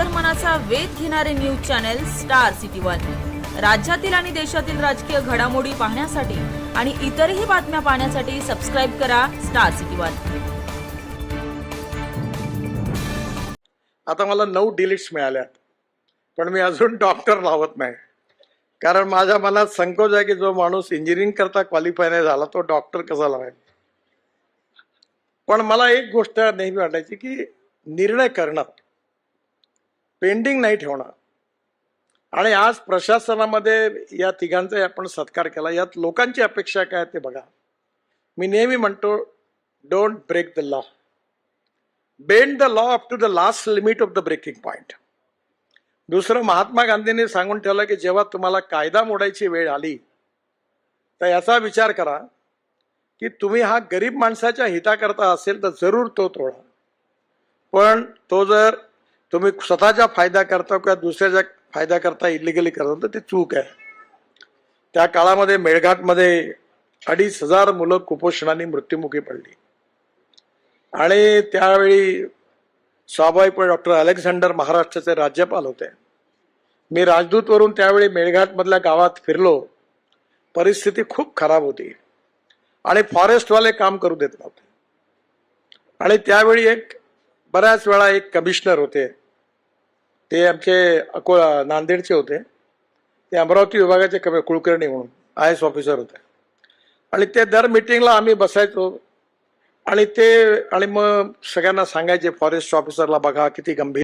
अंतर्मनाचा वेध घेणारे news channel star city one. राज्यातील आणि देशातील राजकीय घडामोडी पाहण्यासाठी आणि इतरही बातम्या पाहण्यासाठी सबस्क्राईब करा स्टार सिटी वन. आता मला नऊ डिलीट्स मिळाल्यात. पण मी अजून डॉक्टर लावत नाही. कारण माझ्या मनात संकोच आहे की जो माणूस इंजिनिअरिंग करता क्वालिफाय नाही झाला तो डॉक्टर कसा लावेल? पण मला एक गोष्ट नेहमी वाटायची की निर्णय करणं. पेंडिंग नाही ठेवणं. आणि आज प्रशासनामध्ये या तिघांचा आपण सत्कार केला. यात लोकांची अपेक्षा काय ते बघा. मी नेहमी म्हणतो don't break the law bend the law up to the last limit of the breaking point दुसरं महात्मा गांधींनी सांगून ठेवलं की जेव्हा तुम्हाला कायदा मोडायची वेळ आली तर याचा विचार करा की तुम्ही हा गरीब माणसाच्या हिताकरता असेल तर जरूर तो तोडा. पण तो जर तुम्ही स्वतःच्या फायदा करता किंवा दुसऱ्याच्या फायदा करता इलिगली करता तर ते चूक आहे. त्या काळामध्ये मेळघाटमध्ये अडीच हजार मुलं कुपोषणाने मृत्युमुखी पडली. आणि त्यावेळी स्वाभाविकपणे डॉक्टर अलेक्झांडर महाराष्ट्राचे राज्यपाल होते. मी राजदूतवरून त्यावेळी मेळघाटमधल्या गावात फिरलो. परिस्थिती खूप खराब होती. आणि फॉरेस्टवाले काम करू देत नव्हते. आणि त्यावेळी एक बऱ्याच वेळा एक कमिशनर होते. ते आमचे अकोला नांदेडचे होते. ते अमरावती विभागाचे कमी कुलकर्णी म्हणून आय एस ऑफिसर होते. आणि ते दर मिटिंगला आम्ही बसायचो. आणि ते आणि मग सगळ्यांना सांगायचे फॉरेस्ट ऑफिसरला बघा किती गंभीर